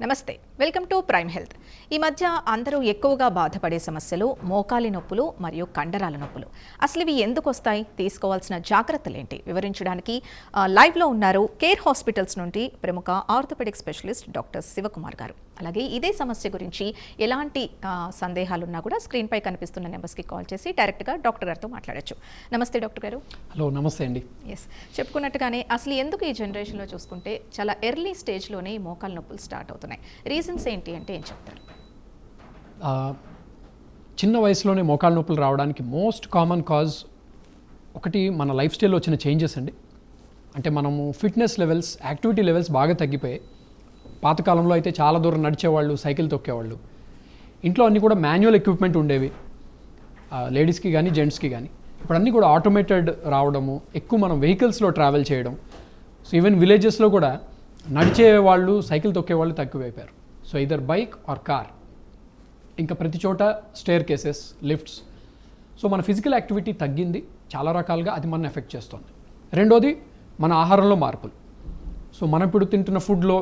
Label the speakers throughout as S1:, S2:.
S1: నమస్తే. Welcome to Prime Health. ఈ మధ్య అందరూ ఎక్కువగా బాధపడే సమస్యలు మోకాలి నొప్పులు మరియు కండరాల నొప్పులు. అసలు ఇవి ఎందుకు వస్తాయి? తీసుకోవాల్సిన జాగ్రత్తలు ఏంటి? వివరించడానికి లైవ్లో ఉన్నారు కేర్ హాస్పిటల్స్ నుండి ప్రముఖ ఆర్థోపెడిక్ స్పెషలిస్ట్ డాక్టర్ శివకుమార్ గారు. అలాగే ఇదే సమస్య గురించి ఎలాంటి సందేహాలు ఉన్నా కూడా స్క్రీన్పై కనిపిస్తున్న నెంబర్స్కి కాల్ చేసి డైరెక్ట్గా డాక్టర్ గారితో మాట్లాడొచ్చు. నమస్తే డాక్టర్ గారు.
S2: హలో నమస్తే అండి.
S1: ఎస్ చెప్పుకున్నట్టుగానే అసలు ఎందుకు ఈ జనరేషన్లో చూసుకుంటే చాలా ఎర్లీ స్టేజ్లోనే మోకాలు నొప్పులు స్టార్ట్ అవుతున్నాయి రీజన్స్ ఏంటి అంటే ఏం చెప్తారు?
S2: చిన్న వయసులోనే మోకాళ్ళ నొప్పులు రావడానికి మోస్ట్ కామన్ కాజ్ ఒకటి మన లైఫ్ స్టైల్లో వచ్చిన చేంజెస్ అండి. అంటే మనము ఫిట్నెస్ లెవెల్స్ యాక్టివిటీ లెవెల్స్ బాగా తగ్గిపోయాయి. పాతకాలంలో అయితే చాలా దూరం నడిచేవాళ్ళు సైకిల్ తొక్కేవాళ్ళు. ఇంట్లో అన్నీ కూడా మాన్యువల్ ఎక్విప్మెంట్ ఉండేవి. లేడీస్కి కానీ జెంట్స్కి కానీ ఇప్పుడు అన్నీ కూడా ఆటోమేటెడ్ రావడము ఎక్కువ మనం వెహికల్స్లో ట్రావెల్ చేయడం. సో ఈవెన్ విలేజెస్లో కూడా నడిచే వాళ్ళు సైకిల్ తొక్కే వాళ్ళు తక్కువైపోయారు. So either bike or car ఇంకా ప్రతి చోట స్టేర్ కేసెస్ లిఫ్ట్స్ సో మన ఫిజికల్ యాక్టివిటీ తగ్గింది. చాలా రకాలుగా అది మన ఎఫెక్ట్ చేస్తుంది. రెండోది మన ఆహారంలో మార్పులు. సో మనం ఇప్పుడు తింటున్న ఫుడ్లో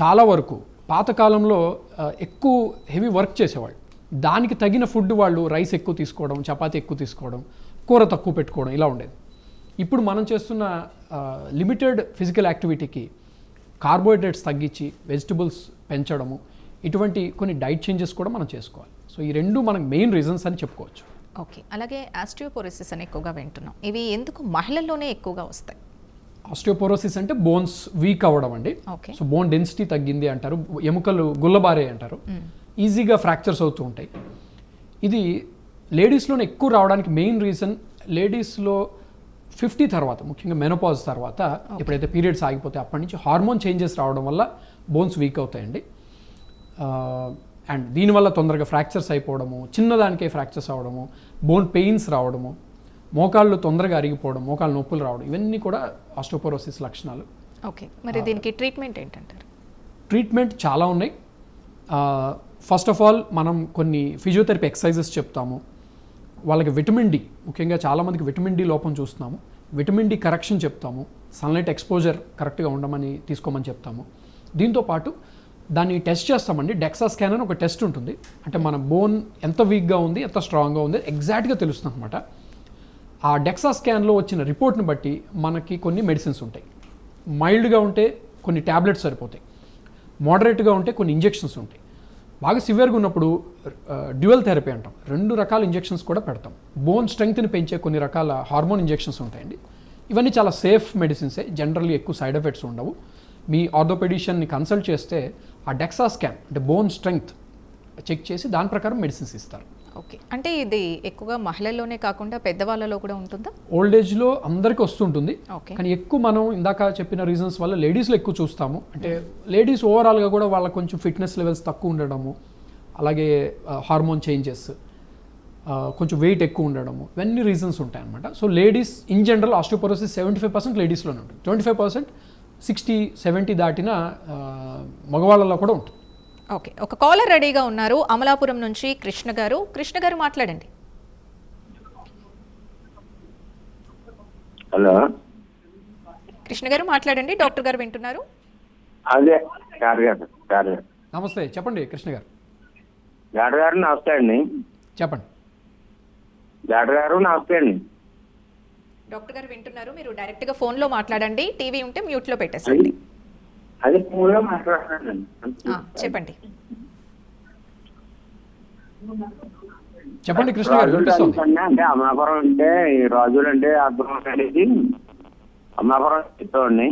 S2: చాలా వరకు పాతకాలంలో ఎక్కువ హెవీ వర్క్ చేసేవాళ్ళు. దానికి తగిన ఫుడ్ వాళ్ళు రైస్ ఎక్కువ తీసుకోవడం చపాతీ ఎక్కువ తీసుకోవడం కూర తక్కువ పెట్టుకోవడం ఇలా ఉండేది. ఇప్పుడు మనం చేస్తున్న లిమిటెడ్ ఫిజికల్ యాక్టివిటీకి కార్బోహైడ్రేట్స్ తగ్గించి వెజిటబుల్స్ పెంచడము ఇటువంటి కొన్ని డైట్ చేంజెస్ కూడా మనం చేసుకోవాలి. సో ఈ రెండు మనకు మెయిన్ రీజన్స్ అని చెప్పుకోవచ్చు.
S1: ఓకే. అలాగే ఆస్టియోపోరోసిస్ అని ఎక్కువగా వింటున్నాం. ఇవి ఎందుకు మహిళల్లోనే ఎక్కువగా వస్తాయి?
S2: ఆస్టియోపోరోసిస్ అంటే బోన్స్ వీక్ అవ్వడం అండి.
S1: ఓకే.
S2: సో బోన్ డెన్సిటీ తగ్గింది అంటారు ఎముకలు గుల్లబారే అంటారు. ఈజీగా ఫ్రాక్చర్స్ అవుతూ ఉంటాయి. ఇది లేడీస్లోనే ఎక్కువ రావడానికి మెయిన్ రీజన్ లేడీస్లో ఫిఫ్టీ తర్వాత ముఖ్యంగా మెనోపాజ్ తర్వాత ఎప్పుడైతే పీరియడ్స్ ఆగిపోతే అప్పటి నుంచి హార్మోన్ చేంజెస్ రావడం వల్ల బోన్స్ వీక్ అవుతాయండి. అండ్ దీనివల్ల తొందరగా ఫ్రాక్చర్స్ అయిపోవడము చిన్నదానికే ఫ్రాక్చర్స్ అవ్వడము బోన్ పెయిన్స్ రావడము మోకాళ్ళు తొందరగా అరిగిపోవడం మోకాళ్ళు నొప్పులు రావడం ఇవన్నీ కూడా ఆస్టోపోరోసిస్ లక్షణాలు.
S1: ఓకే. మరి దీనికి ట్రీట్మెంట్ ఏంటంటారు?
S2: ట్రీట్మెంట్ చాలా ఉన్నాయి. ఫస్ట్ ఆఫ్ ఆల్ మనం కొన్ని ఫిజియోథెరపీ ఎక్సర్సైజెస్ చెప్తాము. వాళ్ళకి విటమిన్ డి ముఖ్యంగా చాలామందికి విటమిన్ డి లోపం చూస్తున్నాము. విటమిన్ డి కరెక్షన్ చెప్తాము. సన్లైట్ ఎక్స్పోజర్ కరెక్ట్గా ఉండమని తీసుకోమని చెప్తాము. దీంతో పాటు దాన్ని టెస్ట్ చేస్తామండి. డెక్సా స్కాన్ అని ఒక టెస్ట్ ఉంటుంది. అంటే మన బోన్ ఎంత వీక్గా ఉంది ఎంత స్ట్రాంగ్గా ఉంది ఎగ్జాక్ట్గా తెలుస్తుంది అనమాట ఆ డెక్సా స్కాన్లో వచ్చిన రిపోర్ట్ని బట్టి మనకి కొన్ని మెడిసిన్స్ ఉంటాయి. మైల్డ్గా ఉంటే కొన్ని ట్యాబ్లెట్స్ సరిపోతాయి. మోడరేట్గా ఉంటే కొన్ని ఇంజెక్షన్స్ ఉంటాయి. బాగా సివియర్గా ఉన్నప్పుడు డ్యువల్ థెరపీ అంటాం. రెండు రకాల ఇంజెక్షన్స్ కూడా పెడతాం. బోన్ స్ట్రెంగ్త్ని పెంచే కొన్ని రకాల హార్మోన్ ఇంజెక్షన్స్ ఉంటాయండి. ఇవన్నీ చాలా సేఫ్ మెడిసిన్సే. జనరల్లీ ఎక్కువ సైడ్ ఎఫెక్ట్స్ ఉండవు. మీ ఆర్థోపెడిషియన్ని కన్సల్ట్ చేస్తే ఆ డెక్సా స్కాన్ అంటే బోన్ స్ట్రెంగ్త్ చెక్ చేసి దాని ప్రకారం మెడిసిన్స్ ఇస్తారు.
S1: ఓకే. అంటే ఇది ఎక్కువగా మహిళల్లోనే కాకుండా పెద్దవాళ్ళలో కూడా ఉంటుందా?
S2: ఓల్డ్ ఏజ్లో అందరికీ వస్తుంటుంది. కానీ ఎక్కువ మనం ఇందాక చెప్పిన రీజన్స్ వల్ల లేడీస్లో ఎక్కువ చూస్తాము. అంటే లేడీస్ ఓవరాల్గా కూడా వాళ్ళ కొంచెం ఫిట్నెస్ లెవెల్స్ తక్కువ ఉండడము అలాగే హార్మోన్ చేంజెస్ కొంచెం వెయిట్ ఎక్కువ ఉండడము ఇవన్నీ రీజన్స్ ఉంటాయి అనమాట so ladies in general osteoporosis seventy five percent లేడీస్లోనే ఉంటుంది. Twenty five percent sixty seventy దాటిన మగవాళ్ళలో కూడా ఉంటుంది.
S1: ఓకే ఒక కాలర్ రెడీగా ఉన్నారు. అమలాపురం నుంచి కృష్ణ గారు. కృష్ణ గారు మాట్లాడండి.
S3: హలో.
S1: కృష్ణ గారు మాట్లాడండి. డాక్టర్ గారు వింటున్నారు.
S3: అదే గారు గారు గారు గారు.
S2: నమస్తే చెప్పండి కృష్ణ గారు.
S3: గారు గారు నమస్తే అండి.
S2: చెప్పండి.
S3: గారు గారు నమస్తే అండి.
S1: డాక్టర్ గారు వింటున్నారు. మీరు డైరెక్ట్గా ఫోన్లో మాట్లాడండి. టీవీ ఉంటే మ్యూట్లో పెట్టేసండి.
S3: అది ఫోన్లో మాట్లాడుతున్నానండి
S1: ఆ, చెప్పండి.
S2: చెప్పండి కృష్ణ గారు వినిపిస్తుంది.
S3: అంటే అమలాపురం అంటే ఈ రాజులు అంటే అర్థం అనేది అమలాపురం చెప్తామండి.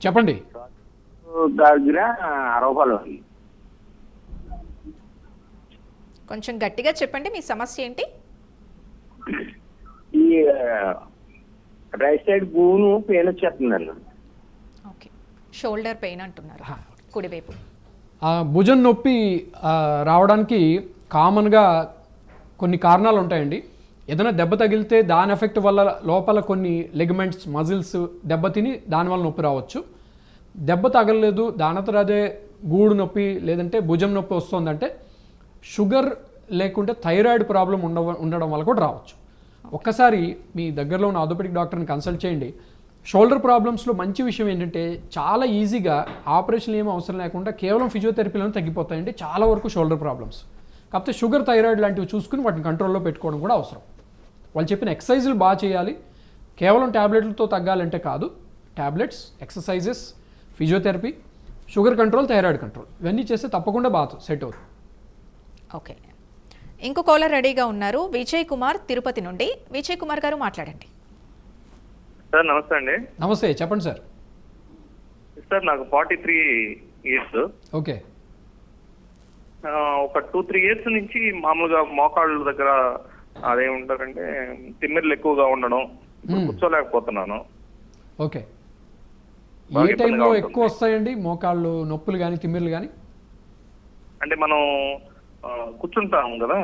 S2: చెప్పండి.
S3: దగ్గర అరవై రూపాయలు
S1: కొంచెం గట్టిగా చెప్పండి మీ సమస్య ఏంటి?
S3: ఈ రైట్ సైడ్ వచ్చేస్తుందండి
S1: ఓకే షోల్డర్ పెయిన్ అంటున్నారు కుడివైపు.
S2: భుజం నొప్పి రావడానికి కామన్గా కొన్ని కారణాలు ఉంటాయండి. ఏదైనా దెబ్బ తగిలితే దాని ఎఫెక్ట్ వల్ల లోపల కొన్ని లెగమెంట్స్ మజిల్స్ దెబ్బతిని దానివల్ల నొప్పి రావచ్చు. దెబ్బ తగలలేదు దానంతట అదే గూడు నొప్పి లేదంటే భుజం నొప్పి వస్తుందంటే షుగర్ లేకుంటే థైరాయిడ్ ప్రాబ్లం ఉండ ఉండడం వల్ల కూడా రావచ్చు. ఒక్కసారి మీ దగ్గరలో ఉన్న ఆర్థోపెడిక్ డాక్టర్ని కన్సల్ట్ చేయండి. షోల్డర్ ప్రాబ్లమ్స్లో మంచి విషయం ఏంటంటే చాలా ఈజీగా ఆపరేషన్ ఏమి అవసరం లేకుండా కేవలం ఫిజియోథెరపీలోనే తగ్గిపోతాయండి చాలా వరకు షోల్డర్ ప్రాబ్లమ్స్. కాకపోతే షుగర్ థైరాయిడ్ లాంటివి చూసుకుని వాటిని కంట్రోల్లో పెట్టుకోవడం కూడా అవసరం. వాళ్ళు చెప్పిన ఎక్సర్సైజులు బాగా చేయాలి. కేవలం ట్యాబ్లెట్లతో తగ్గాలంటే కాదు tablets exercises physiotherapy sugar control thyroid control ఇవన్నీ చేస్తే తప్పకుండా బాగా సెట్ అవుతుంది.
S1: ఓకే. ఇంకో కాలర్ రెడీగా ఉన్నారు విజయ్ కుమార్ తిరుపతి నుండి. విజయ్ కుమార్ గారు మాట్లాడండి.
S4: సార్ నమస్తే అండి.
S2: నమస్తే చెప్పండి సార్.
S4: సార్ నాకు ఫార్టీ త్రీ ఇయర్స్.
S2: ఓకే.
S4: ఒక టూ త్రీ ఇయర్స్ నుంచి మామూలుగా మోకాళ్ళ దగ్గర అదేముంటారంటే తిమ్మిర్లు ఎక్కువగా ఉండడం. కూర్చోలేకపోతున్నాను.
S2: ఓకే. ఏ టైంలో. ఎక్కువ వస్తాయండి? మోకాళ్ళు నొప్పులు కానీ తిమ్మిర్లు కానీ
S4: అంటే మనం ఆ, కూర్చుంటాం కదా.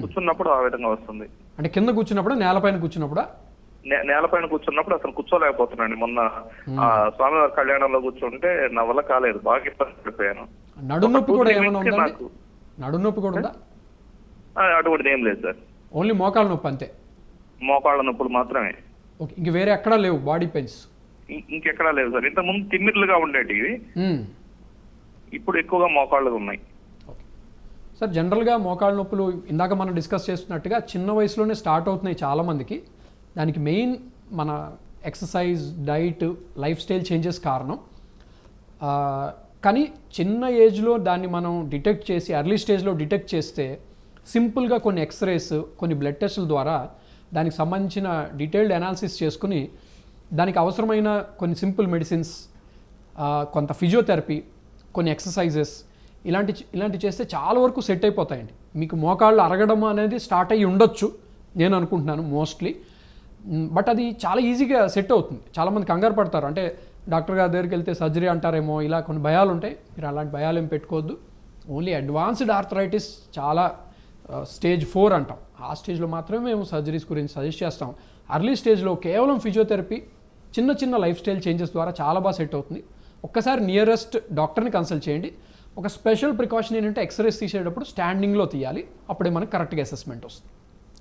S4: కూర్చున్నప్పుడు ఆ విధంగా వస్తుంది.
S2: అంటే కింద కూర్చున్నప్పుడు నేలపైన కూర్చున్నప్పుడా?
S4: నేలపైన కూర్చున్నప్పుడు అసలు కూర్చోలేకపోతున్నాను. మొన్న ఆ, స్వామివారి కళ్యాణంలో కూర్చుంటే నా వల్ల కాలేదు. బాగా ఇబ్బంది పడిపోయాను.
S2: నడుము నొప్పి
S4: ఒక two,
S2: కూడా ఏమైనా
S4: నాకు-
S2: నడుము నొప్పి కూడా ఉందా?
S4: అటువంటిది ఏం లేదు సార్.
S2: ఓన్లీ మోకాళ్ళ నొప్పి అంతే?
S4: మోకాళ్ళ నొప్పులు మాత్రమే.
S2: ఓకే ఇంక వేరే ఎక్కడా లేవు? Body pains.
S4: ఇంకెక్కడా లేదు సార్. ఇంత ముందు తిమ్మిర్లుగా ఉండేటివి. ఇప్పుడు ఎక్కువగా మోకాళ్ళుగా ఉన్నాయి.
S2: సార్ జనరల్గా మోకాళ్ళ నొప్పులు ఇందాక మనం డిస్కస్ చేస్తున్నట్టుగా చిన్న వయసులోనే స్టార్ట్ అవుతున్నాయి చాలామందికి. దానికి మెయిన్ మన exercise diet lifestyle changes కారణం. కానీ చిన్న ఏజ్లో దాన్ని మనం డిటెక్ట్ చేసి ఎర్లీ స్టేజ్లో డిటెక్ట్ చేస్తే సింపుల్గా కొన్ని ఎక్స్రేస్ కొన్ని బ్లడ్ టెస్టుల ద్వారా దానికి సంబంధించిన డీటెయిల్డ్ అనాలిసిస్ చేసుకుని దానికి అవసరమైన కొన్ని సింపుల్ మెడిసిన్స్ కొంత ఫిజియోథెరపీ కొన్ని ఎక్సర్సైజెస్ ఇలాంటి ఇలాంటి చేస్తే చాలా వరకు సెట్ అయిపోతాయండి. మీకు మోకాళ్ళు అరగడం అనేది స్టార్ట్ అయ్యి ఉండొచ్చు నేను అనుకుంటున్నాను మోస్ట్లీ. బట్ అది చాలా ఈజీగా సెట్ అవుతుంది. చాలామంది కంగారు పడతారు. అంటే డాక్టర్ గారి దగ్గరికి వెళ్తే సర్జరీ అంటారేమో ఇలా కొన్ని భయాలు ఉంటాయి. మీరు అలాంటి భయాలు ఏం పెట్టుకోవద్దు. ఓన్లీ అడ్వాన్స్డ్ ఆర్థరైటిస్ చాలా స్టేజ్ ఫోర్ అంటాం. ఆ స్టేజ్లో మాత్రమే మేము సర్జరీస్ గురించి సజెస్ట్ చేస్తాం. అర్లీ స్టేజ్లో కేవలం ఫిజియోథెరపీ చిన్న చిన్న లైఫ్ స్టైల్ చేంజెస్ ద్వారా చాలా బాగా సెట్ అవుతుంది. ఒక్కసారి నియరెస్ట్ డాక్టర్ని కన్సల్ట్ చేయండి. ఒక స్పెషల్ ప్రికాషన్ ఏంటంటే ఎక్స్రేస్ తీసేటప్పుడు స్టాండింగ్లో తీయాలి. అప్పుడే మనకు కరెక్ట్గా అసెస్మెంట్ వస్తుంది.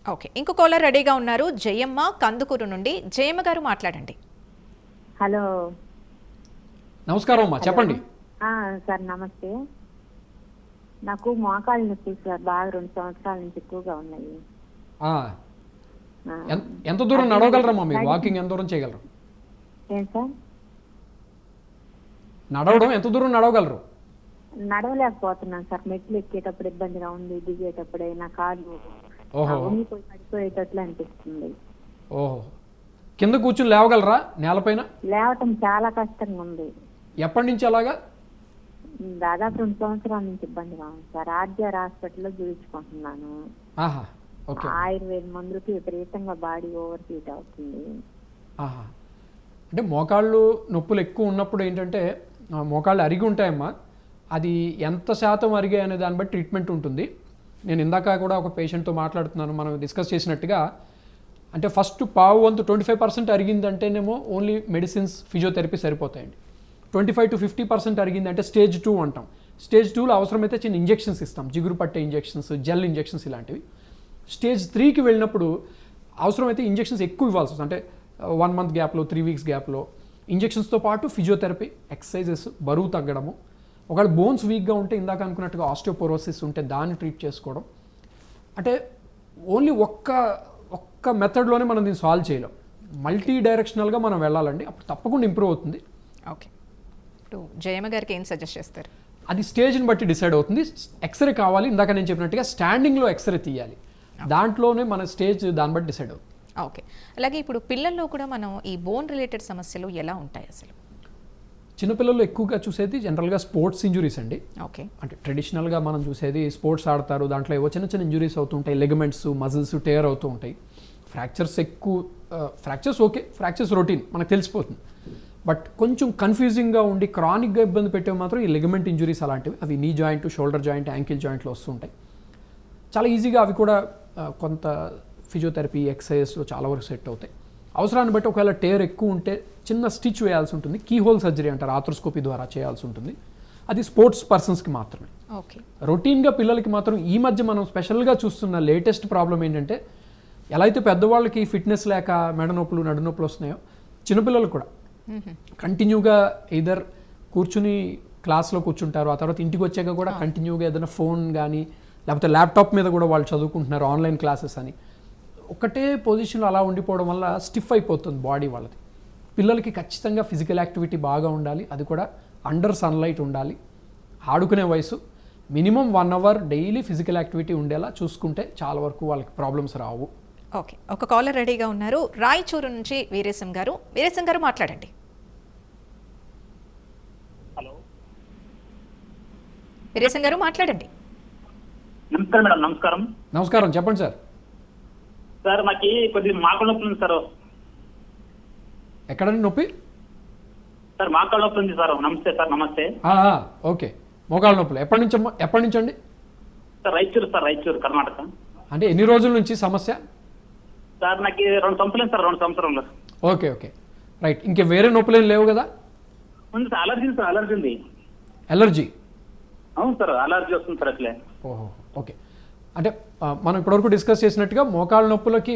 S1: ఓకే ఇంకో కాలర్ రెడీగా ఉన్నారు జయమ్మ కందుకూరు నుండి. జయమ్మ గారు మాట్లాడండి.
S5: హలో.
S2: నమస్కారం అమ్మా చెప్పండి.
S5: ఆ, సార్ నమస్తే. నాకు మోకాలు నొప్పి సార్ బాగా రెండు సంవత్సరాల నుంచి ఎక్కువగా ఉన్నాయి.
S2: ఎంత దూరం నడవగలరమ్మా మీరు? వాకింగ్ ఎంత దూరం చేయగలరు?
S5: ఏం సార్?
S2: నడవడం ఎంత దూరం నడవగలరు?
S5: నడవలేకపోతున్నాను సార్. మెట్లు ఎక్కేటప్పుడు ఇబ్బందిగా ఉంది దిగేటప్పుడే నా కాళ్ళు
S2: ఓహో.
S5: పడిపోయేటట్లు అనిపిస్తుంది.
S2: ఓహో. కింద కూర్చుని లేవగలరా నేలపైన?
S5: లేవటం చాలా కష్టంగా ఉంది.
S2: ఎప్పటి నుంచి అలాగా?
S5: దాదాపు రెండు సంవత్సరాల నుంచి ఇబ్బందిగా ఉంది సార్. ఆర్జీఆర్ హాస్పిటల్లో చూపించుకుంటున్నాను.
S2: ఆహా ఓకే.
S5: ఆయుర్వేద మందులకి విపరీతంగా బాడీ ఓవర్ హీట్ అవుతుంది.
S2: ఆహా. అంటే మోకాళ్ళు నొప్పులు ఎక్కువ ఉన్నప్పుడు ఏంటంటే మోకాళ్ళు అరిగి ఉంటాయమ్మా. అది ఎంత శాతం అరిగాయి అనే దాన్ని బట్టి ట్రీట్మెంట్ ఉంటుంది. నేను ఇందాక కూడా ఒక పేషెంట్తో మాట్లాడుతున్నాను మనం డిస్కస్ చేసినట్టుగా. అంటే ఫస్ట్ పావు వంతు ట్వంటీ ఫైవ్ పర్సెంట్ అరిగిందంటేనేమో ఓన్లీ మెడిసిన్స్ ఫిజియోథెరపీ సరిపోతాయండి. Twenty five to fifty percent అరిగిందంటే stage two అంటాం. స్టేజ్ టూలో అవసరమైతే చిన్న ఇంజెక్షన్స్ ఇస్తాం. జిగురు పట్టే ఇంజెక్షన్స్ జెల్ ఇంజెక్షన్స్ ఇలాంటివి. స్టేజ్ త్రీకి వెళ్ళినప్పుడు అవసరమైతే ఇంజెక్షన్స్ ఎక్కువ ఇవ్వాల్సి వస్తుంది. అంటే వన్ మంత్ గ్యాప్లో త్రీ వీక్స్ గ్యాప్లో ఇంజెక్షన్స్తో పాటు ఫిజియోథెరపీ ఎక్సర్సైజెస్ బరువు తగ్గడము. ఒకవేళ బోన్స్ వీక్గా ఉంటే ఇందాక అనుకున్నట్టుగా ఆస్టియోపోరోసిస్ ఉంటే దాన్ని ట్రీట్ చేసుకోవడం. అంటే ఓన్లీ ఒక్క ఒక్క మెథడ్లోనే మనం దీన్ని సాల్వ్ చేయలేం. మల్టీ డైరెక్షనల్గా మనం వెళ్ళాలండి. అప్పుడు తప్పకుండా ఇంప్రూవ్ అవుతుంది.
S1: ఓకే ఇప్పుడు జయమ్మ గారికి ఏం సజెస్ట్ చేస్తారు?
S2: అది స్టేజ్ని బట్టి డిసైడ్ అవుతుంది. ఎక్స్రే కావాలి. ఇందాక నేను చెప్పినట్టుగా స్టాండింగ్లో ఎక్స్రే తీయాలి. దాంట్లోనే మన స్టేజ్ దాన్ని బట్టి డిసైడ్ అవుతుంది.
S1: ఓకే అలాగే ఇప్పుడు పిల్లల్లో కూడా మనం ఈ బోన్ రిలేటెడ్ సమస్యలు ఎలా ఉంటాయి అసలు?
S2: చిన్నపిల్లలు ఎక్కువగా చూసేది జనరల్గా స్పోర్ట్స్ ఇంజురీస్ అండి.
S1: ఓకే.
S2: అంటే ట్రెడిషనల్గా మనం చూసేది స్పోర్ట్స్ ఆడతారు దాంట్లో ఏవో చిన్న చిన్న ఇంజురీస్ అవుతుంటాయి లెగమెంట్స్ మజిల్స్ టేర్ అవుతూ ఉంటాయి. ఫ్రాక్చర్స్ ఎక్కువ ఫ్రాక్చర్స్ ఓకే ఫ్రాక్చర్స్ రొటీన్ మనకు తెలిసిపోతుంది. బట్ కొంచెం కన్ఫ్యూజింగ్గా ఉండి క్రానిక్గా ఇబ్బంది పెట్టేవి మాత్రం ఈ లెగమెంట్ ఇంజురీస్ అలాంటివి. అవి knee joint shoulder joint ankle జాయింట్లో వస్తుంటాయి చాలా ఈజీగా అవి కూడా కొంత ఫిజియోథెరపీ ఎక్సర్సైజెస్లో చాలా వరకు సెట్ అవుతాయి. అవసరాన్ని బట్టి ఒకవేళ టేర్ ఎక్కువ ఉంటే చిన్న స్టిచ్ వేయాల్సి ఉంటుంది కీ హోల్ సర్జరీ అంటారు ఆథ్రోస్కోపీ ద్వారా చేయాల్సి ఉంటుంది. అది స్పోర్ట్స్ పర్సన్స్కి మాత్రమే.
S1: ఓకే.
S2: రొటీన్గా పిల్లలకి మాత్రం ఈ మధ్య మనం స్పెషల్గా చూస్తున్న లేటెస్ట్ ప్రాబ్లం ఏంటంటే ఎలా అయితే పెద్దవాళ్ళకి ఫిట్నెస్ లేక మెడ నొప్పులు నడు నొప్పులు వస్తున్నాయో చిన్నపిల్లలు కూడా. కంటిన్యూగా ఇదర్ కూర్చుని క్లాస్లో కూర్చుంటారు ఆ తర్వాత ఇంటికి వచ్చాక కూడా కంటిన్యూగా ఏదైనా ఫోన్ కానీ లేకపోతే ల్యాప్టాప్ మీద కూడా వాళ్ళు చదువుకుంటున్నారు ఆన్లైన్ క్లాసెస్ అని. ఒకటే పొజిషన్లో అలా ఉండిపోవడం వల్ల స్టిఫ్ అయిపోతుంది బాడీ వాళ్ళది. పిల్లలకి ఖచ్చితంగా ఫిజికల్ యాక్టివిటీ బాగా ఉండాలి. అది కూడా అండర్ సన్లైట్ ఉండాలి. ఆడుకునే వయసు minimum one hour daily physical activity ఉండేలా చూసుకుంటే చాలా వరకు వాళ్ళకి ప్రాబ్లమ్స్ రావు.
S1: ఓకే ఒక కాలర్ రెడీగా ఉన్నారు. రాయచూరు నుంచి వీరేశం గారు. వీరేశం గారు మాట్లాడండి.
S6: హలో
S1: వీరేశం గారు మాట్లాడండి.
S6: నమస్కారం మేడం. నమస్కారం.
S2: నమస్కారం. చెప్పండి సార్.
S6: సార్ నాకు కొద్దిగా మాకల ఉంది సార్.
S2: ఎక్కడండి నొప్పి?
S6: సార్ మాకల నొప్పి ఉంది సార్. నమస్తే సార్ నమస్తే.
S2: ఓకే. మోకాళ్ళ నొప్పులు. ఎప్పటి నుంచి ఎప్పటి నుంచి అండి?
S6: Sir Raichur sir Raichur Karnataka.
S2: అంటే ఎన్ని రోజుల నుంచి సమస్య?
S6: సార్ నాకు రెండు సంవత్సరాలు సార్ రెండు సంవత్సరంలో.
S2: Okay okay. రైట్. ఇంకే వేరే నొప్పులు ఏం లేవు కదా?
S6: ఉంది సార్ అలర్జీ సార్ అలర్జీ ఉంది.
S2: ఎలర్జీ?
S6: అవును సార్ అలర్జీ వస్తుంది సార్ అట్లే.
S2: ఓహో ఓకే. అంటే మనం ఇప్పటివరకు డిస్కస్ చేసినట్టుగా మోకాళ్ళ నొప్పులకి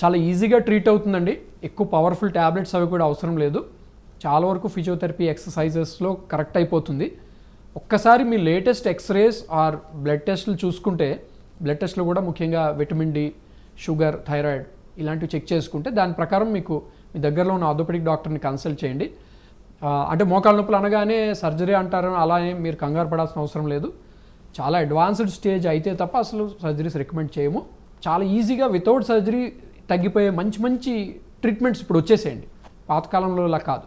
S2: చాలా ఈజీగా ట్రీట్ అవుతుందండి. ఎక్కువ పవర్ఫుల్ ట్యాబ్లెట్స్ అవి కూడా అవసరం లేదు. చాలా వరకు ఫిజియోథెరపీ ఎక్సర్సైజెస్లో కరెక్ట్ అయిపోతుంది. ఒక్కసారి మీ లేటెస్ట్ ఎక్స్రేస్ ఆర్ బ్లడ్ టెస్ట్లు చూసుకుంటే బ్లడ్ టెస్ట్లు కూడా ముఖ్యంగా విటమిన్ డి షుగర్ థైరాయిడ్ ఇలాంటివి చెక్ చేసుకుంటే దాని ప్రకారం మీకు మీ దగ్గరలో ఉన్న ఆర్థోపెడిక్ డాక్టర్ని కన్సల్ట్ చేయండి. అంటే మోకాళ్ళ నొప్పులు అనగానే సర్జరీ అంటారు అలా మీరు కంగారు పడాల్సిన అవసరం లేదు. చాలా అడ్వాన్స్డ్ స్టేజ్ అయితే తప్ప అసలు సర్జరీస్ రికమెండ్ చేయము. చాలా ఈజీగా వితౌట్ సర్జరీ తగ్గిపోయే మంచి మంచి ట్రీట్మెంట్స్ ఇప్పుడు వచ్చేసేయండి. పాతకాలంలో ఇలా కాదు.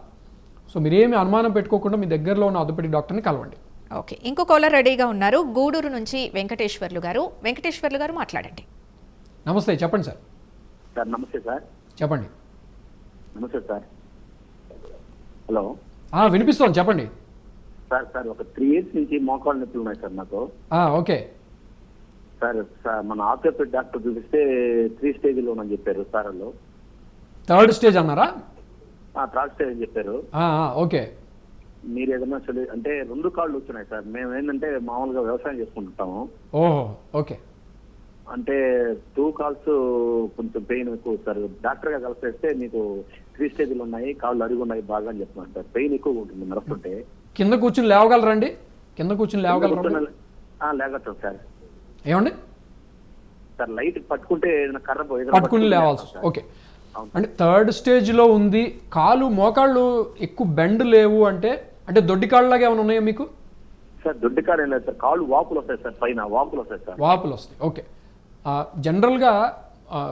S2: సో మీరేమి అనుమానం పెట్టుకోకుండా మీ దగ్గరలో ఉన్న ఆర్థోపెడిక్ డాక్టర్ని కలవండి.
S1: ఓకే. ఇంకో కాలర్ రెడీగా ఉన్నారు గూడూరు నుంచి వెంకటేశ్వర్లు గారు. వెంకటేశ్వర్లు గారు మాట్లాడండి.
S2: నమస్తే చెప్పండి సార్.
S3: సార్ నమస్తే సార్.
S2: చెప్పండి.
S3: నమస్తే సార్. హలో.
S2: ఆ, వినిపిస్తోంది చెప్పండి.
S3: సార్ సార్ ఒక త్రీ ఇయర్స్ నుంచి మోకాళ్ళ నొప్పులు ఉన్నాయి సార్ నాకు.
S2: ఆ, ఓకే.
S3: సార్ సార్ మన ఆర్థోపెడ్ డాక్టర్ చూపిస్తే త్రీ స్టేజ్లో అని చెప్పారు సార్ వాళ్ళు.
S2: థర్డ్ స్టేజ్ అన్నారా?
S3: థర్డ్ స్టేజ్ అని చెప్పారు.
S2: ఓకే.
S3: మీరు ఏదైనా సొల్యూ అంటే రెండు కాళ్ళు వచ్చినాయి సార్. మేము ఏంటంటే మామూలుగా వ్యవసాయం చేసుకుంటాము
S2: ఓహో ఓకే.
S3: అంటే టూ కాల్స్ కొంచెం పెయిన్ ఎక్కువ సార్. డాక్టర్గా కలిసేస్తే మీకు త్రీ స్టేజ్లు ఉన్నాయి కాళ్ళు అరిగి ఉన్నాయి బాగా అని చెప్తున్నాను సార్. పెయిన్ ఎక్కువ ఉంటుంది నడుస్తుంటే
S2: కింద కూర్చుని లేవగలరండి? కింద కూర్చుని లేవగలరా
S3: లేగట్టం సార్.
S2: ఏమండి?
S3: సార్ లైట్ పట్టుకుంటే కర్ర
S2: పట్టుకుని లేవాల్సి. ఓకే. అంటే థర్డ్ స్టేజ్లో ఉంది. కాలు మోకాళ్ళు ఎక్కువ బెండ్ లేవు అంటే అంటే దొడ్డి కాళ్ళలాగా ఏమైనా ఉన్నాయా మీకు?
S3: సార్ దొడ్డి ఏం లేదు సార్. కాళ్ళు వాపులు వస్తాయి సార్ పైన వాపులు వస్తాయి సార్.
S2: వాపులు వస్తాయి. ఓకే. జనరల్గా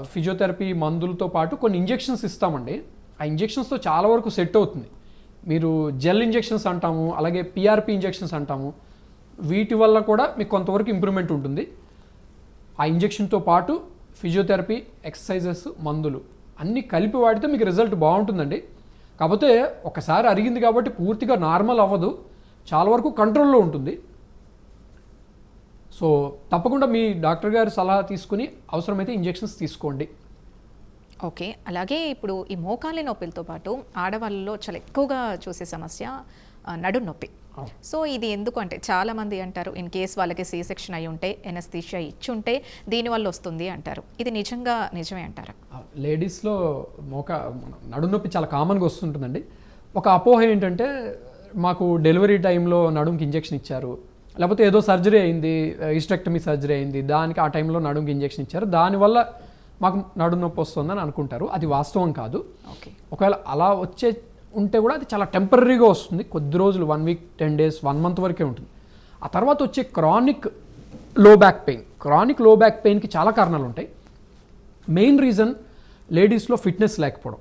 S2: ఫిజియోథెరపీ మందులతో పాటు కొన్ని ఇంజెక్షన్స్ ఇస్తామండి. ఆ ఇంజెక్షన్స్తో చాలా వరకు సెట్ అవుతుంది. మీరు జెల్ ఇంజెక్షన్స్ అంటాము అలాగే పిఆర్పి ఇంజెక్షన్స్ అంటాము. వీటి వల్ల కూడా మీకు కొంతవరకు ఇంప్రూవ్మెంట్ ఉంటుంది. ఆ ఇంజెక్షన్తో పాటు ఫిజియోథెరపీ ఎక్సర్సైజెస్ మందులు అన్నీ కలిపి వాడితే మీకు రిజల్ట్ బాగుంటుందండి. కాకపోతే ఒకసారి అరిగింది కాబట్టి పూర్తిగా నార్మల్ అవ్వదు. చాలా వరకు కంట్రోల్లో ఉంటుంది. సో తప్పకుండా మీ డాక్టర్ గారి సలహా తీసుకుని అవసరమైతే ఇంజెక్షన్స్ తీసుకోండి.
S1: ఓకే. అలాగే ఇప్పుడు ఈ మోకాలి నొప్పులతో పాటు ఆడవాళ్ళలో చాలా ఎక్కువగా చూసే సమస్య నడు నడుం నొప్పి. సో ఇది ఎందుకు అంటే చాలా మంది అంటారు ఇన్ కేస్ వాళ్ళకి సి సెక్షన్ అయి ఉంటే ఎనస్థీషియా ఇచ్చి ఉంటే దీనివల్ల వస్తుంది అంటారు. ఇది నిజంగా నిజమే అంటారా?
S2: లేడీస్లో మోక మన నడుము నొప్పి చాలా కామన్గా వస్తుంటుందండి. ఒక అపోహ ఏంటంటే మాకు డెలివరీ టైంలో నడుముకి ఇంజెక్షన్ ఇచ్చారు. లేకపోతే ఏదో సర్జరీ అయింది ఇస్టెక్టమీ సర్జరీ అయింది దానికి ఆ టైంలో నడుముకి ఇంజెక్షన్ ఇచ్చారు. దానివల్ల మాకు నడుము నొప్పి వస్తుందని అనుకుంటారు. అది వాస్తవం కాదు.
S1: ఓకే.
S2: ఒకవేళ అలా వచ్చే ఉంటే కూడా అది చాలా టెంపరీగా వస్తుంది. కొద్ది రోజులు one week ten days one month వరకే ఉంటుంది. ఆ తర్వాత వచ్చే క్రానిక్లో బ్యాక్ పెయిన్ క్రానిక్లో బ్యాక్ పెయిన్కి చాలా కారణాలు ఉంటాయి. మెయిన్ రీజన్ లేడీస్లో ఫిట్నెస్ లేకపోవడం.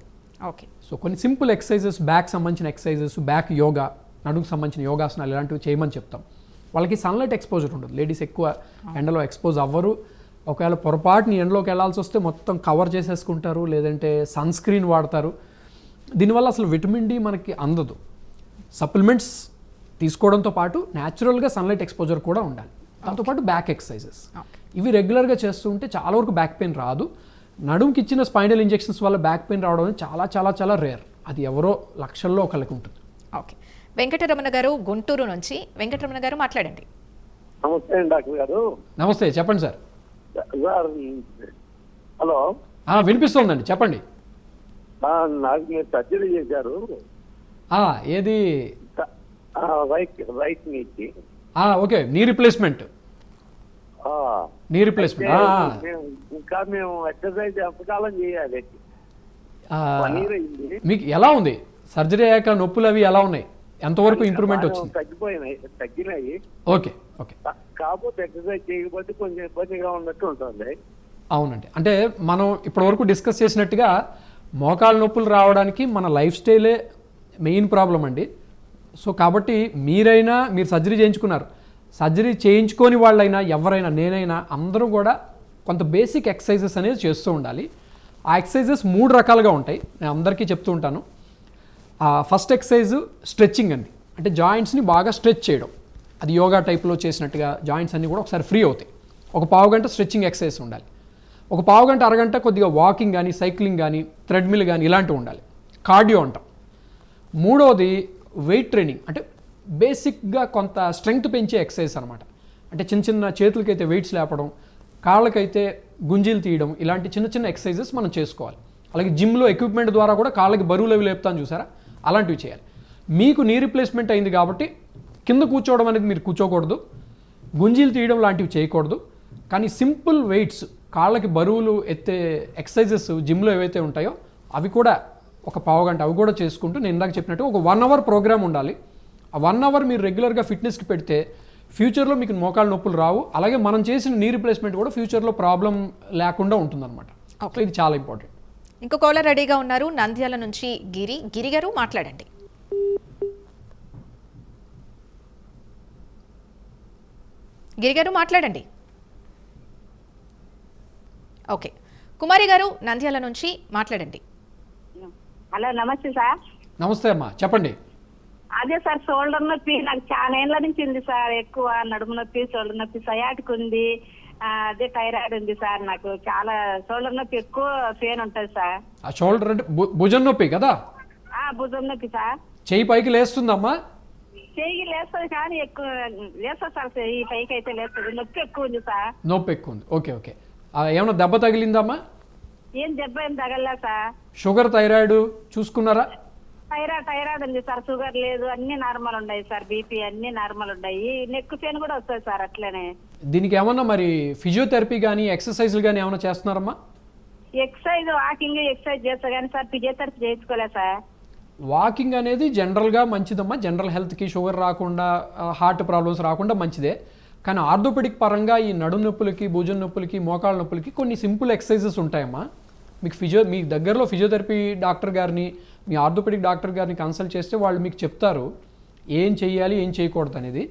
S1: ఓకే.
S2: సో కొన్ని సింపుల్ ఎక్సర్సైజెస్ బ్యాక్ సంబంధించిన ఎక్సర్సైజెస్ బ్యాక్ యోగా నడుముకు సంబంధించిన యోగాసనాలు ఇలాంటివి చేయమని చెప్తాం. వాళ్ళకి సన్లైట్ ఎక్స్పోజర్ ఉండదు. లేడీస్ ఎక్కువ ఎండలో ఎక్స్పోజ్ అవ్వరు. ఒకవేళ పొరపాటుని ఎండలోకి వెళ్ళాల్సి వస్తే మొత్తం కవర్ చేసేసుకుంటారు. లేదంటే సన్ స్క్రీన్ వాడతారు. దీనివల్ల అసలు విటమిన్ డి మనకి అందదు. సప్లిమెంట్స్ తీసుకోవడంతో పాటు న్యాచురల్గా సన్లైట్ ఎక్స్పోజర్ కూడా ఉండాలి. దాంతోపాటు బ్యాక్ ఎక్సర్సైజెస్. ఇవి రెగ్యులర్గా చేస్తూ ఉంటే చాలా వరకు బ్యాక్ పెయిన్ రాదు. నడుముకి ఇచ్చిన స్పైనల్ ఇంజెక్షన్స్ వల్ల బ్యాక్ పెయిన్ రావడం అనేది చాలా చాలా చాలా రేర్. అది ఎవరో లక్షల్లో ఒకరికి ఉంటుంది.
S1: ఓకే. వెంకటరమణ గారు గుంటూరు నుంచి. వెంకటరమణ గారు మాట్లాడండి.
S3: నమస్తే అండి డాక్టర్ గారు.
S2: నమస్తే. చెప్పండి సార్.
S3: Sir hello.
S2: ఆ, వినిపిస్తోందండి. చెప్పండి.
S3: నాకు మీరు సర్జరీ చేశారు.
S2: ఆ, ఏది?
S3: రైట్ రైట్
S2: ఆ, okay knee replacement knee replacement.
S3: ఇంకా మేము ఎక్సర్సైజ్ ఎంతకాలం చేయాలి.
S2: మీకు ఎలా ఉంది? సర్జరీ అయ్యాక నొప్పులు అవి ఎలా ఉన్నాయి? ఎంతవరకు ఇంప్రూవ్మెంట్ వచ్చింది?
S3: తగ్గిపోయినాయి తగ్గినాయి.
S2: Okay okay.
S3: కాకపోతే ఎక్సర్సైజ్ చేయకపోతే కొంచెం ఇబ్బందిగా ఉన్నట్టు ఉంటుంది.
S2: అవునండి. అంటే మనం ఇప్పటివరకు డిస్కస్ చేసినట్టుగా మోకాలు నొప్పులు రావడానికి మన లైఫ్ స్టైలే మెయిన్ ప్రాబ్లం అండి. సో కాబట్టి మీరైనా మీరు సర్జరీ చేయించుకున్నారు. సర్జరీ చేయించుకొని వాళ్ళైనా ఎవరైనా నేనైనా అందరూ కూడా కొంత బేసిక్ ఎక్సర్సైజెస్ అనేది చేస్తూ ఉండాలి. ఆ ఎక్సర్సైజెస్ మూడు రకాలుగా ఉంటాయి. నేను అందరికీ చెప్తూ ఉంటాను. ఫస్ట్ ఎక్సర్సైజ్ స్ట్రెచ్చింగ్ అండి. అంటే జాయింట్స్ని బాగా స్ట్రెచ్ చేయడం. అది యోగా టైప్లో చేసినట్టుగా జాయింట్స్ అన్నీ కూడా ఒకసారి ఫ్రీ అవుతాయి. ఒక పావు గంట స్ట్రెచ్చింగ్ ఎక్సర్సైజ్ ఉండాలి. ఒక పావు గంట అరగంట కొద్దిగా వాకింగ్ కానీ సైక్లింగ్ కానీ థ్రెడ్మిల్ కానీ ఇలాంటివి ఉండాలి. కార్డియో అంటాం. మూడవది వెయిట్ ట్రైనింగ్. అంటే బేసిక్గా కొంత స్ట్రెంగ్త్ పెంచే ఎక్సర్సైజ్ అనమాట అంటే చిన్న చిన్న చేతులకైతే వెయిట్స్ లేపడం కాళ్ళకైతే గుంజీలు తీయడం ఇలాంటి చిన్న చిన్న ఎక్సర్సైజెస్ మనం చేసుకోవాలి. అలాగే జిమ్లో ఎక్విప్మెంట్ ద్వారా కూడా కాళ్ళకి బరువులు అవి లేపుతాను చూసారా? అలాంటివి చేయాలి. మీకు నీ రిప్లేస్మెంట్ అయింది కాబట్టి కింద కూర్చోవడం అనేది మీరు కూర్చోకూడదు. గుంజీలు తీయడం లాంటివి చేయకూడదు. కానీ సింపుల్ వెయిట్స్ కాళ్ళకి బరువులు ఎత్తే ఎక్సర్సైజెస్ జిమ్లో ఏవైతే ఉంటాయో అవి కూడా ఒక పావు గంట అవి కూడా చేసుకుంటూ నేను ఇందాక చెప్పినట్టు ఒక వన్ అవర్ ప్రోగ్రామ్ ఉండాలి. ఆ వన్ అవర్ మీరు రెగ్యులర్గా ఫిట్నెస్కి పెడితే ఫ్యూచర్లో మీకు మోకాళ్ళ నొప్పులు రావు. అలాగే మనం చేసిన నీ రిప్లేస్మెంట్ కూడా ఫ్యూచర్లో ప్రాబ్లం లేకుండా ఉంటుందన్నమాట. సో ఇది చాలా ఇంపార్టెంట్
S1: ఇంకో కాలర్ రెడీగా ఉన్నారు నంద్యాల నుంచి గిరి. గిరి గారు మాట్లాడండి. గిరి గారు మాట్లాడండి. ఓకే. కుమారి గారు నంద్యాల నుంచి మాట్లాడండి.
S7: హలో నమస్తే సార్.
S2: నమస్తే అమ్మా చెప్పండి.
S7: అదే సార్ షోల్డర్ నొప్పి నాకు చాలా ఏళ్ళ నుంచి ఉంది సార్ ఎక్కువ నడుము నొప్పి షోల్డర్ నొప్పి సయాటిక్ ఉంది. అదే థైరాయిడ్ ఉంది సార్ నాకు. చాలా షోల్డర్ నొప్పి ఎక్కువ పెయిన్ ఉంటుంది సార్.
S2: ఆ షోల్డర్ అంటే భు- భుజం నొప్పి కదా?
S7: ఆ భుజం నొప్పి సార్.
S2: చెయ్యి పైకి లేస్తుందమ్మా?
S7: చెయ్యి లేస్తుంది కానీ ఎక్కువ లేస్తుంది సార్ చెయ్యి పైకి అయితే లేస్తుంది. నొప్పి ఎక్కువ ఉంది సార్.
S2: నొప్పి ఎక్కువ ఉంది. Okay okay. ఏమైనా దెబ్బ తగిలిందమ్మా?
S7: ఏం దెబ్బ ఏం తగలలే సార్?
S2: షుగర్ థైరాయిడ్ చూసుకున్నారా?
S7: థైరాయిడ్ థైరాయిడ్ ఉంది సార్. షుగర్ లేదు. అన్ని నార్మల్ ఉన్నాయి సార్. బీపీ అన్ని నార్మల్ ఉన్నాయి. నెక్ పెయిన్ కూడా వస్తుంది సార్ అట్లనే.
S2: దీనికి ఏమన్నా మరి ఫిజియోథెరపీ కానీ ఎక్సర్సైజ్లు కానీ ఏమైనా చేస్తున్నారమ్మా?
S7: ఎక్సర్సైజ్ వాకింగ్ ఎక్సర్సైజ్ చేస్తా కానీ సార్ ఫిజియోథెరపీ చేయించుకోలే సార్.
S2: వాకింగ్ అనేది జనరల్గా మంచిదమ్మా. జనరల్ హెల్త్కి షుగర్ రాకుండా హార్ట్ ప్రాబ్లమ్స్ రాకుండా మంచిదే. కానీ ఆర్థోపెడిక్ పరంగా ఈ నడుము నొప్పులకి భుజం నొప్పులకి మోకాళ్ళ నొప్పులకి కొన్ని సింపుల్ ఎక్సర్సైజెస్ ఉంటాయమ్మా. మీకు ఫిజియో మీ దగ్గరలో ఫిజియోథెరపీ డాక్టర్ గారిని మీ ఆర్థోపెడిక్ డాక్టర్ గారిని కన్సల్ట్ చేస్తే వాళ్ళు మీకు చెప్తారు ఏం చేయాలి ఏం చేయకూడదు అనేది.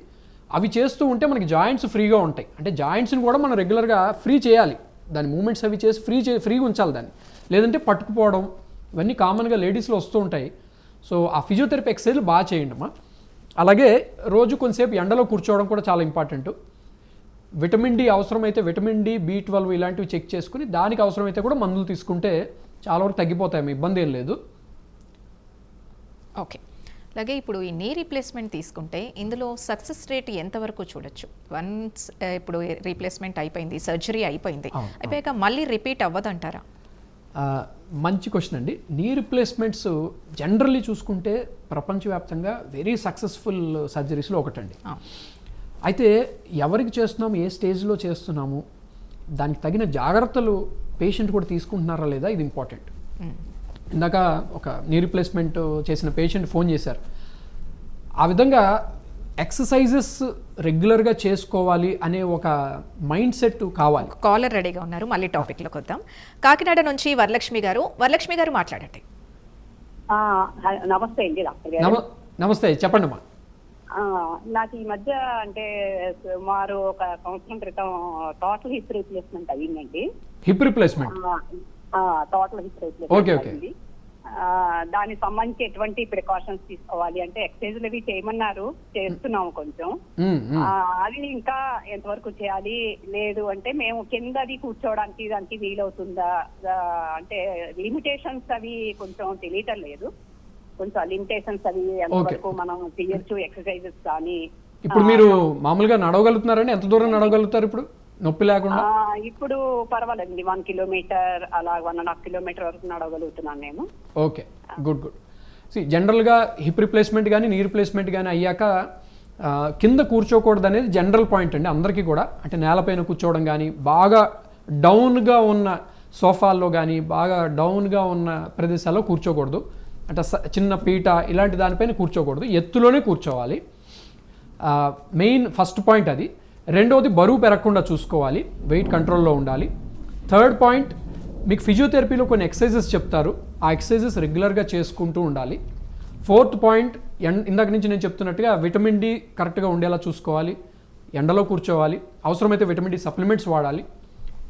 S2: అవి చేస్తూ ఉంటే మనకి జాయింట్స్ ఫ్రీగా ఉంటాయి. అంటే జాయింట్స్ని కూడా మనం రెగ్యులర్గా ఫ్రీ చేయాలి. దాని మూమెంట్స్ అవి చేసి ఫ్రీ చే ఫ్రీగా ఉంచాలి దాన్ని. లేదంటే పట్టుకుపోవడం ఇవన్నీ కామన్గా లేడీస్లో వస్తూ ఉంటాయి. సో ఆ ఫిజియోథెరపీ ఎక్సర్సైజ్లు బాగా చేయండి అమ్మా అలాగే రోజు కొంతసేపు ఎండలో కూర్చోవడం కూడా చాలా ఇంపార్టెంట్. విటమిన్ డి అవసరమైతే విటమిన్ డి బి ట్వెల్వ్ ఇలాంటివి చెక్ చేసుకుని దానికి అవసరమైతే కూడా మందులు తీసుకుంటే చాలా వరకు తగ్గిపోతాయి మీ ఇబ్బంది ఏం లేదు.
S1: ఓకే. అలాగే ఇప్పుడు ఈ నీ రీప్లేస్మెంట్ తీసుకుంటే ఇందులో సక్సెస్ రేట్ ఎంతవరకు చూడొచ్చు? వన్స్ ఇప్పుడు రీప్లేస్మెంట్ అయిపోయింది సర్జరీ అయిపోయింది. అయిపోయాక మళ్ళీ రిపీట్ అవ్వదంటారా?
S2: మంచి క్వశ్చన్ అండి. నీ రిప్లేస్మెంట్స్ జనరల్లీ చూసుకుంటే ప్రపంచవ్యాప్తంగా వెరీ సక్సెస్ఫుల్ సర్జరీస్లో ఒకటండి. అయితే ఎవరికి చేస్తున్నాము ఏ స్టేజ్లో చేస్తున్నాము దానికి తగిన జాగ్రత్తలు పేషెంట్ కూడా తీసుకుంటున్నారా లేదా ఇది ఇంపార్టెంట్ ఇందాక ఒక నీ రిప్లేస్మెంట్ చేసిన పేషెంట్ ఫోన్ చేశారు. ఆ విధంగా ఎక్సర్సైజెస్ రెగ్యులర్గా చేసుకోవాలి అనే ఒక మైండ్ సెట్ కావాలి.
S1: కాలర్ రెడీగా ఉన్నారు. మళ్ళీ టాపిక్లోకి వద్దాం కాకినాడ నుంచి వరలక్ష్మి గారు వరలక్ష్మి గారు మాట్లాడండి.
S8: నమస్తే అండి డాక్టర్ గారు.
S2: నమ నమస్తే చెప్పండి అమ్మా
S8: ఆ, నాకు ఈ మధ్య అంటే సుమారు ఒక సంవత్సరం క్రితం టోటల్ హిప్ రీప్లేస్మెంట్ అయ్యిందండి
S2: hip replacement?
S8: Total hip replacement ఆ, దానికి సంబంధించి ఎటువంటి ప్రికాషన్స్ తీసుకోవాలి అంటే ఎక్సర్సైజ్లు అవి చేయమన్నారు. చేస్తున్నాము కొంచెం. అది ఇంకా ఎంతవరకు చేయాలి? లేదు అంటే మేము కింద అది కూర్చోవడానికి దానికి వీలవుతుందా? అంటే లిమిటేషన్స్ అవి కొంచెం తెలియటం లేదు. కొంచెం లిమిటేషన్స్ అవి ఎంతవరకు మనం చేయొచ్చు ఎక్సర్సైజెస్ కానీ.
S2: ఇప్పుడు మీరు మామూలుగా నడవగలుగుతున్నారండి ఎంత దూరం నడవగలుగుతారు ఇప్పుడు? నొప్పి లేకుండా?
S8: ఇప్పుడు పర్వాలేదండి. వన్ కిలోమీటర్ అలా వన్ అండ్ హాఫ్ కిలోమీటర్ వరకు నడవగలుగుతున్నాను నేను.
S2: ఓకే. Good good. సి జనరల్గా హిప్ రిప్లేస్మెంట్ కానీ నీ రిప్లేస్మెంట్ కానీ అయ్యాక కింద కూర్చోకూడదు అనేది జనరల్ పాయింట్ అండి అందరికీ కూడా. అంటే నేలపైన కూర్చోవడం కానీ బాగా డౌన్గా ఉన్న సోఫాల్లో కానీ బాగా డౌన్గా ఉన్న ప్రదేశాల్లో కూర్చోకూడదు. అంటే చిన్న పీట ఇలాంటి దానిపైన కూర్చోకూడదు. ఎత్తులోనే కూర్చోవాలి. మెయిన్ ఫస్ట్ పాయింట్ అది. రెండవది బరువు పెరగకుండా చూసుకోవాలి వెయిట్ కంట్రోల్లో ఉండాలి. థర్డ్ పాయింట్ మీకు ఫిజియోథెరపీలో కొన్ని ఎక్సర్సైజెస్ చెప్తారు. ఆ ఎక్సర్సైజెస్ రెగ్యులర్గా చేసుకుంటూ ఉండాలి. ఫోర్త్ పాయింట్ ఎన్ ఇందాక నుంచి నేను చెప్తున్నట్టుగా విటమిన్ డి కరెక్ట్గా ఉండేలా చూసుకోవాలి. ఎండలో కూర్చోవాలి. అవసరమైతే విటమిన్ డి సప్లిమెంట్స్ వాడాలి.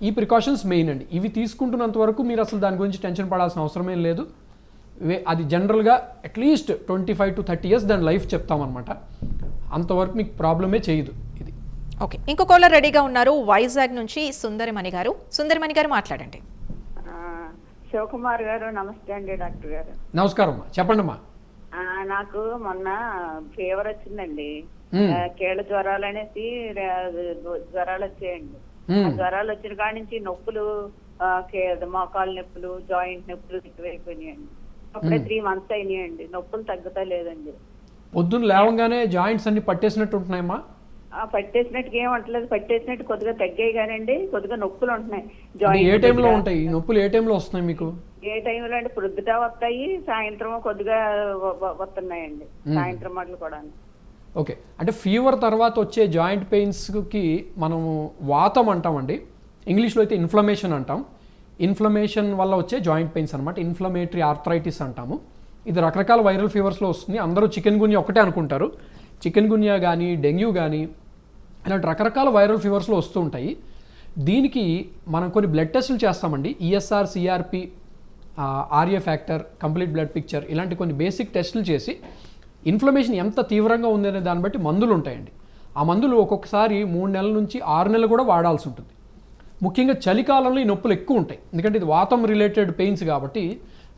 S2: ఈ ప్రికాషన్స్ మెయిన్ అండి. ఇవి తీసుకుంటున్నంత వరకు మీరు అసలు దాని గురించి టెన్షన్ పడాల్సిన అవసరమే లేదు. అది జనరల్గా at least twenty five to thirty years దాని లైఫ్ చెప్తామన్నమాట. అంతవరకు మీకు ప్రాబ్లమే చేయదు.
S1: ఓకే ఇంకో కాలర్ రెడీగా ఉన్నారు వైజాగ్ నుంచి సుందరిమణి గారు. సుందరిమణి గారు మాట్లాడండి.
S9: శివకుమార్ గారు నమస్తే అండి డాక్టర్ గారు.
S2: నమస్కారం చెప్పండి అమ్మా.
S9: నాకు మొన్న ఫీవర్ వచ్చిందండి. కీళ్ళ జ్వరాలు అనేసి జ్వరాలు వచ్చాయండి. జ్వరాలు వచ్చిన కాడి నుంచి నొప్పులు మోకాలు నొప్పులు జాయింట్ నొప్పులు ఎక్కువైపోయినాయండి. అప్పుడే త్రీ మంత్స్ అయినాయండి. నొప్పులు తగ్గుతా లేదండి.
S2: పొద్దున్న లేవగానే జాయింట్స్ అన్ని పట్టేసినట్టు ఉంటున్నాయమ్మా.
S9: పట్టేసినట్టుగా ఏం అంటలేదు. పట్టేసినట్టు కొద్దిగా తగ్గాయి కానండి కొద్దిగా నొప్పులు ఉంటున్నాయి.
S2: ఏ టైంలో ఉంటాయి? నొప్పులు ఏ టైంలో వస్తున్నాయి మీకు?
S9: ఏ టైంలో అంటే ప్రొద్దుట వస్తాయి సాయంత్రం కొద్దిగా వస్తున్నాయండి. సాయంత్రం మాటలు కూడా.
S2: ఓకే. అంటే ఫీవర్ తర్వాత వచ్చే జాయింట్ పెయిన్స్కి మనము వాతం అంటామండి. ఇంగ్లీష్లో అయితే ఇన్ఫ్లమేషన్ అంటాం. ఇన్ఫ్లమేషన్ వల్ల వచ్చే జాయింట్ పెయిన్స్ అనమాట ఇన్ఫ్లమేటరీ ఆర్థరైటిస్ అంటాము. ఇది రకరకాల వైరల్ ఫీవర్స్లో వస్తుంది. అందరూ చికెన్ గున్యా ఒకటే అనుకుంటారు. చికెన్ గున్యా కానీ డెంగ్యూ కానీ ఇలాంటి రకరకాల వైరల్ ఫీవర్స్లో వస్తూ ఉంటాయి. దీనికి మనం కొన్ని బ్లడ్ టెస్టులు చేస్తామండి. ESR CRP RA factor complete blood picture ఇలాంటి కొన్ని బేసిక్ టెస్టులు చేసి ఇన్ఫ్లమేషన్ ఎంత తీవ్రంగా ఉందనే దాన్ని బట్టి మందులు ఉంటాయండి. ఆ మందులు ఒక్కొక్కసారి మూడు నెలల నుంచి ఆరు నెలలు కూడా వాడాల్సి ఉంటుంది. ముఖ్యంగా చలికాలంలో ఈ నొప్పులు ఎక్కువ ఉంటాయి. ఎందుకంటే ఇది వాతం రిలేటెడ్ పెయిన్స్ కాబట్టి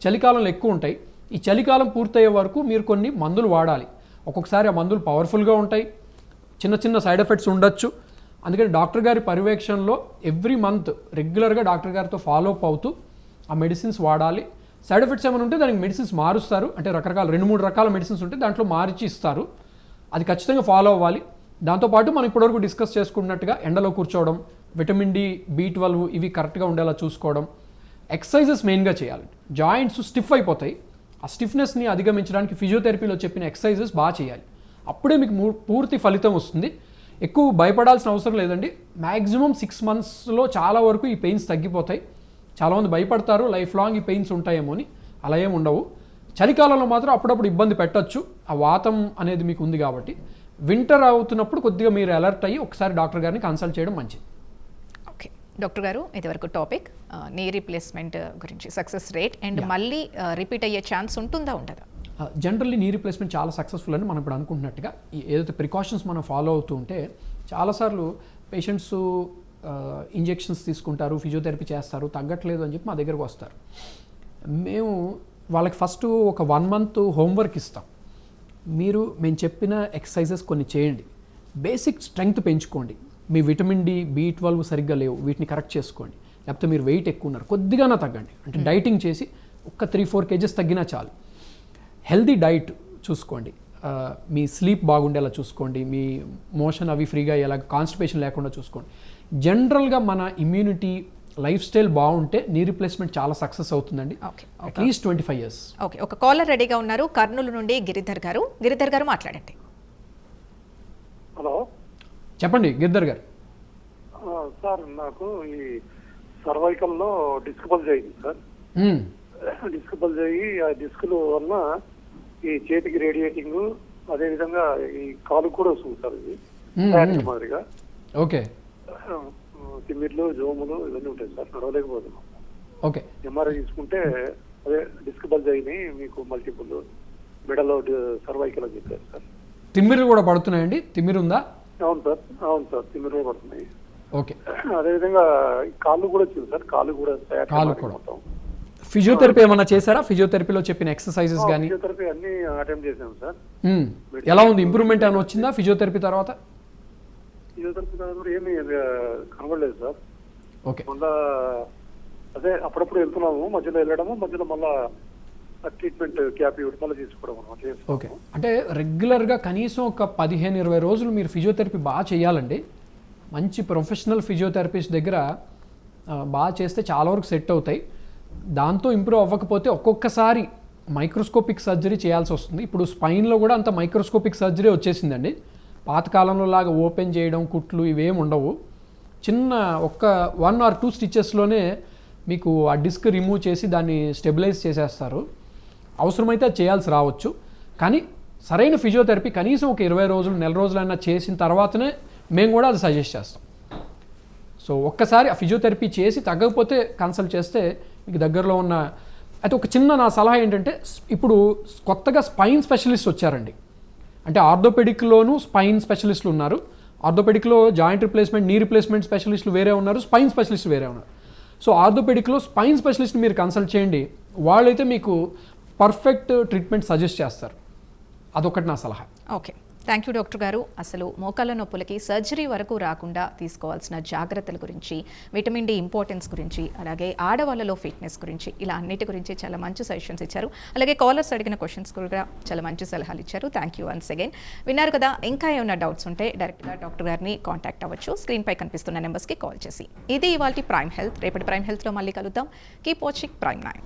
S2: చలికాలంలో ఎక్కువ ఉంటాయి. ఈ చలికాలం పూర్తయ్యే వరకు మీరు కొన్ని మందులు వాడాలి. ఒక్కొక్కసారి ఆ మందులు పవర్ఫుల్గా ఉంటాయి. చిన్న చిన్న సైడ్ ఎఫెక్ట్స్ ఉండొచ్చు. అందుకని డాక్టర్ గారి పర్యవేక్షణలో ఎవ్రీ మంత్ రెగ్యులర్గా డాక్టర్ గారితో ఫాలో అప్ అవుతూ ఆ మెడిసిన్స్ వాడాలి. సైడ్ ఎఫెక్ట్స్ ఏమైనా ఉంటే దానికి మెడిసిన్స్ మారుస్తారు. అంటే రకరకాల రెండు మూడు రకాల మెడిసిన్స్ ఉంటే దాంట్లో మార్చి ఇస్తారు. అది ఖచ్చితంగా ఫాలో అవ్వాలి. దాంతోపాటు మనం ఇప్పటివరకు డిస్కస్ చేసుకున్నట్టుగా ఎండలో కూర్చోవడం విటమిన్ డి బి ట్వెల్వ్ ఇవి కరెక్ట్గా ఉండేలా చూసుకోవడం ఎక్సర్సైజెస్ మెయిన్గా చేయాలి. జాయింట్స్ స్టిఫ్ అయిపోతాయి. ఆ స్టిఫ్నెస్ని అధిగమించడానికి ఫిజియోథెరపీలో చెప్పిన ఎక్సర్సైజెస్ బాగా చేయాలి. అప్పుడే మీకు పూర్తి ఫలితం వస్తుంది. ఎక్కువ భయపడాల్సిన అవసరం లేదండి. మ్యాక్సిమం సిక్స్ మంత్స్లో చాలా వరకు ఈ పెయిన్స్ తగ్గిపోతాయి. చాలామంది భయపడతారు లైఫ్ లాంగ్ ఈ పెయిన్స్ ఉంటాయేమో అని. అలా ఏమి ఉండవు. చలికాలంలో మాత్రం అప్పుడప్పుడు ఇబ్బంది పెట్టొచ్చు. ఆ వాతం అనేది మీకు ఉంది కాబట్టి. వింటర్ అవుతున్నప్పుడు కొద్దిగా మీరు అలర్ట్ అయ్యి ఒకసారి డాక్టర్ గారిని కన్సల్ట్ చేయడం మంచిది.
S1: ఓకే డాక్టర్ గారు ఇదివరకు టాపిక్ నీ రీప్లేస్మెంట్ గురించి సక్సెస్ రేట్ అండ్ మళ్ళీ రిపీట్ అయ్యే ఛాన్స్ ఉంటుందా ఉండదా?
S2: జనరల్లీ నీ రీప్లేస్మెంట్ చాలా సక్సెస్ఫుల్ అని మనం ఇప్పుడు అనుకుంటున్నట్టుగా ఏదైతే ప్రికాషన్స్ మనం ఫాలో అవుతూ ఉంటే చాలాసార్లు పేషెంట్స్ ఇంజెక్షన్స్ తీసుకుంటారు ఫిజియోథెరపీ చేస్తారు తగ్గట్లేదు అని చెప్పి మా దగ్గరకు వస్తారు. మేము వాళ్ళకి ఫస్ట్ ఒక వన్ మంత్ హోంవర్క్ ఇస్తాం. మీరు మేము చెప్పిన ఎక్సర్సైజెస్ కొన్ని చేయండి. బేసిక్ స్ట్రెంగ్త్ పెంచుకోండి. మీ విటమిన్ డి బి ట్వెల్వ్ సరిగ్గా లేవు. వీటిని కరెక్ట్ చేసుకోండి. లేకపోతే మీరు వెయిట్ ఎక్కువ ఉన్నారు. కొద్దిగానే తగ్గండి. అంటే డైటింగ్ చేసి ఒక త్రీ ఫోర్ కేజెస్ తగ్గినా చాలు. హెల్దీ డైట్ చూసుకోండి. మీ స్లీప్ బాగుండేలా చూసుకోండి. మీ మోషన్ అవి ఫ్రీగా అయ్యేలా కాన్స్టిపేషన్ లేకుండా చూసుకోండి. జనరల్గా మన ఇమ్యూనిటీ లైఫ్ స్టైల్ బాగుంటే నీ రిప్లేస్మెంట్ చాలా సక్సెస్ అవుతుందండి. At least twenty five years.
S1: Okay. ఒక కాలర్ రెడీగా ఉన్నారు కర్నూలు నుండి గిరిధర్ గారు. గిరిధర్ గారు మాట్లాడండి.
S10: హలో.
S2: చెప్పండి గిద్దర్ గారు.
S10: సార్ నాకు ఈ సర్వైకల్లో డిస్క్ బల్జ్ అయింది సార్. డిస్క్ బల్జ్ అయ్యి ఆ డిస్కుల వలన ఈ చేతికి రేడియేటింగ్ అదే విధంగా ఈ కాలు కూడా వస్తుంది సార్ ఇది. మాదిరిగా.
S2: ఓకే.
S10: తిమ్మిర్లు జోములు ఇవన్నీ ఉంటాయి సార్ నడవలేకపోతున్నాం
S2: ఓకే.
S10: ఎంఆర్ఐ తీసుకుంటే అదే డిస్క్ బల్జ్ అయినాయి మీకు మల్టిపుల్ మెడలో సర్వైకల్ అని చెప్పారు సార్.
S2: తిమ్మిర్లు కూడా పడుతున్నాయండి? తిమ్మిరి ఉందా?
S10: అవును సార్ అవును సార్ తిమ్మిర్లు కూడా పడుతున్నాయి.
S2: ఓకే.
S10: అదేవిధంగా కాళ్ళు కూడా వచ్చింది సార్ కాళ్ళు కూడా
S2: కాళ్ళు కూడా.
S10: మొత్తం.
S2: ఫిజియోథెరపీ ఏమన్నా చేశారా? ఫిజియోథెరపీలో చెప్పిన ఎక్సర్సైజెస్ కానీ
S10: ఫిజియోథెరపీ అన్ని అటెంప్ట్ చేశాం సార్.
S2: ఎలా ఉంది? ఇంప్రూవ్మెంట్ ఏమైనా వచ్చిందా ఫిజియోథెరపీ తర్వాత?
S10: ఫిజియోథెరపీ కూడా ఏమీ కనబడలేదు సార్.
S2: ఓకే.
S10: మళ్ళా అదే అప్పుడప్పుడు వెళ్తున్నాము. మధ్యలో వెళ్ళడము మధ్యలో మళ్ళా ట్రీట్మెంట్ క్యాప్ ఇవ్వడం మళ్ళీ తీసుకోవడం చేస్తున్నాము.
S2: ఓకే. అంటే రెగ్యులర్గా కనీసం ఒక పదిహేను ఇరవై రోజులు మీరు ఫిజియోథెరపీ బాగా చేయాలండి. మంచి ప్రొఫెషనల్ ఫిజియోథెరపిస్ట్ దగ్గర బాగా చేస్తే చాలా వరకు సెట్ అవుతాయి. దాంతో ఇంప్రూవ్ అవ్వకపోతే ఒక్కొక్కసారి మైక్రోస్కోపిక్ సర్జరీ చేయాల్సి వస్తుంది. ఇప్పుడు స్పైన్లో కూడా అంత మైక్రోస్కోపిక్ సర్జరీ వచ్చేసిందండి. పాతకాలంలో లాగా ఓపెన్ చేయడం కుట్లు ఇవేం ఉండవు. చిన్న ఒక్క వన్ ఆర్ టూ స్టిచెస్లోనే మీకు ఆ డిస్క్ రిమూవ్ చేసి దాన్ని స్టెబిలైజ్ చేసేస్తారు. అవసరమైతే అది చేయాల్సి రావచ్చు. కానీ సరైన ఫిజియోథెరపీ కనీసం ఒక ఇరవై రోజులు నెల రోజులైనా చేసిన తర్వాతనే మేము కూడా అది సజెస్ట్ చేస్తాం. సో ఒక్కసారి ఆ ఫిజియోథెరపీ చేసి తగ్గకపోతే కన్సల్ట్ చేస్తే మీకు దగ్గరలో ఉన్న అయితే ఒక చిన్న నా సలహా ఏంటంటే ఇప్పుడు కొత్తగా స్పైన్ స్పెషలిస్ట్ వచ్చారండి. అంటే ఆర్థోపెడిక్లోనూ స్పైన్ స్పెషలిస్టులు ఉన్నారు. ఆర్థోపెడిక్లో జాయింట్ రిప్లేస్మెంట్ నీ రిప్లేస్మెంట్ స్పెషలిస్టులు వేరే ఉన్నారు స్పైన్ స్పెషలిస్ట్ వేరే ఉన్నారు. సో ఆర్థోపెడిక్లో స్పైన్ స్పెషలిస్ట్ మీరు కన్సల్ట్ చేయండి. వాళ్ళైతే మీకు పర్ఫెక్ట్ ట్రీట్మెంట్ సజెస్ట్ చేస్తారు. అదొకటి నా సలహా.
S1: ఓకే. థ్యాంక్ యూ డాక్టర్ గారు అసలు మోకాళ్ళ నొప్పులకి సర్జరీ వరకు రాకుండా తీసుకోవాల్సిన జాగ్రత్తల గురించి విటమిన్ డి ఇంపార్టెన్స్ గురించి అలాగే ఆడవాళ్ళలో ఫిట్నెస్ గురించి ఇలా అన్నిటి గురించి చాలా మంచి సజెషన్స్ ఇచ్చారు. అలాగే కాలర్స్ అడిగిన క్వశ్చన్స్ కూడా చాలా మంచి సలహాలు ఇచ్చారు. థ్యాంక్ యూ వన్స్ అగైన్ విన్నారు కదా ఇంకా ఏమైనా డౌట్స్ ఉంటే డైరెక్ట్గా డాక్టర్ గారిని కాంటాక్ట్ అవ్వచ్చు. స్క్రీన్పై కనిపిస్తున్న నెంబర్స్కి కాల్ చేసి. ఇది ఇవాళ ప్రైమ్ హెల్త్ రేపటి ప్రైమ్ హెల్త్లో మళ్ళీ కలుద్దాం. Keep watching prime nine